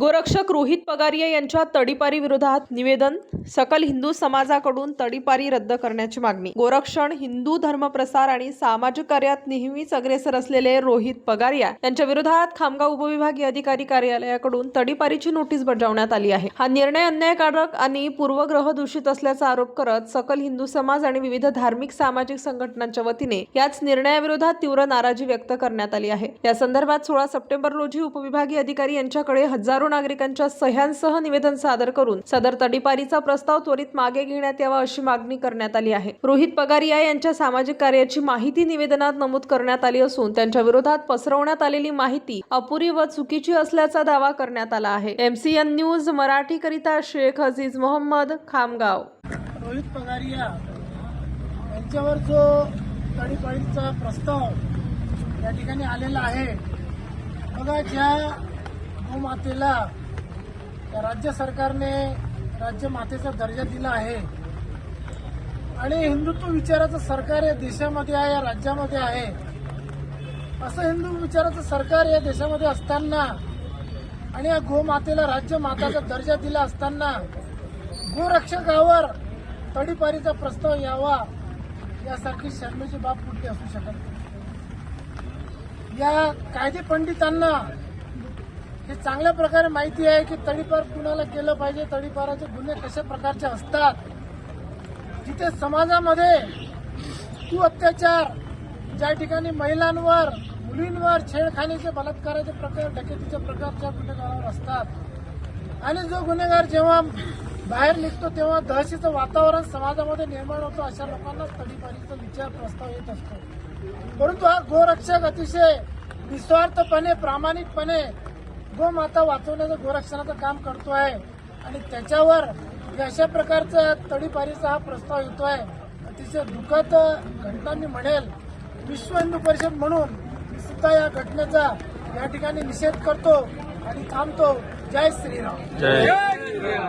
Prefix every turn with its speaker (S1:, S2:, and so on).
S1: गोरक्षक रोहित पगारिया यांच्या तडीपारी विरोधात निवेदन सकल हिंदू समाजाकडून तडीपारी रद्द करण्याची मागणी. गोरक्षण हिंदू धर्मप्रसार आणि सामाजिक कार्यात नेहमीच अग्रेसर असलेले रोहित पगारिया यांच्या विरोधात खामगाव उपविभागीय अधिकारी कार्यालयाकडून तडीपारीची नोटीस बजावण्यात आली आहे. हा निर्णय अन्यायकारक आणि पूर्वग्रह दूषित असल्याचा आरोप करत सकल हिंदू समाज आणि विविध धार्मिक सामाजिक संघटनांच्या वतीने याच निर्णयाविरोधात तीव्र नाराजी व्यक्त करण्यात आली आहे. या संदर्भात सोळा सप्टेंबर रोजी उपविभागीय अधिकारी यांच्याकडे हजार नागरिकांच्या सह्यांसह निवेदन सादर करून सदर तडीपारीचा प्रस्ताव त्वरित मागे घेण्यात यावा अशी मागणी करण्यात आली आहे. रोहित पगारिया यांच्या सामाजिक कार्याची माहिती निवेदनात नमूद करण्यात आली असून त्यांच्या विरोधात पसरवण्यात आलेली माहिती अपुरी व चुकीची असल्याचा दावा करण्यात आला आहे. एमसीएन न्यूज मराठीकरिता शेख अजीज मोहम्मद खामगाव.
S2: रोहित पगारिया यांच्यावर जो तडीपाडीचा प्रस्ताव या ठिकाणी आलेला आहे बघा ज्या गोमातेला राज्य सरकारने राज्य मातेचा दर्जा दिला आहे. आणि हिंदुत्व विचाराचं सरकार या देशामध्ये आहे या राज्यामध्ये आहे. असं हिंदू विचाराचं सरकार या देशामध्ये असताना आणि या गोमातेला राज्य माताचा दर्जा दिला असताना गोरक्षकावर तडीपारीचा प्रस्ताव यावा यासारखी शर्मेची बाब कुठली असू शकत नाही. या कायदे पंडितांना हे चांगल्या प्रकारे माहिती आहे की तडीपार कुणाला केलं पाहिजे तडीपाराचे गुन्हे कशा प्रकारचे असतात? जिथे समाजामध्ये तू अत्याचार ज्या ठिकाणी महिलांवर मुलींवर छेडखानीचे बलात्काराचे प्रकार डकेतीचे प्रकार ज्या गुन्हेगारावर असतात. आणि जो गुन्हेगार जेव्हा बाहेर निघतो तेव्हा दहशीचं वातावरण समाजामध्ये निर्माण होतं अशा लोकांना तडीपारीचा विचार प्रस्ताव येत असतो. परंतु हा गोरक्षक अतिशय निस्वार्थपणे प्रामाणिकपणे गोमाता वाचवण्याचं गोरक्षणाचं काम करतो आहे आणि त्याच्यावर या अशा प्रकारचा तडीपारीचा हा प्रस्ताव येतोय. अतिशय दुःखद घटना मी म्हणेल. विश्व हिंदू परिषद म्हणून मी सुद्धा या घटनेचा या ठिकाणी निषेध करतो आणि थांबतो. जय श्रीराम.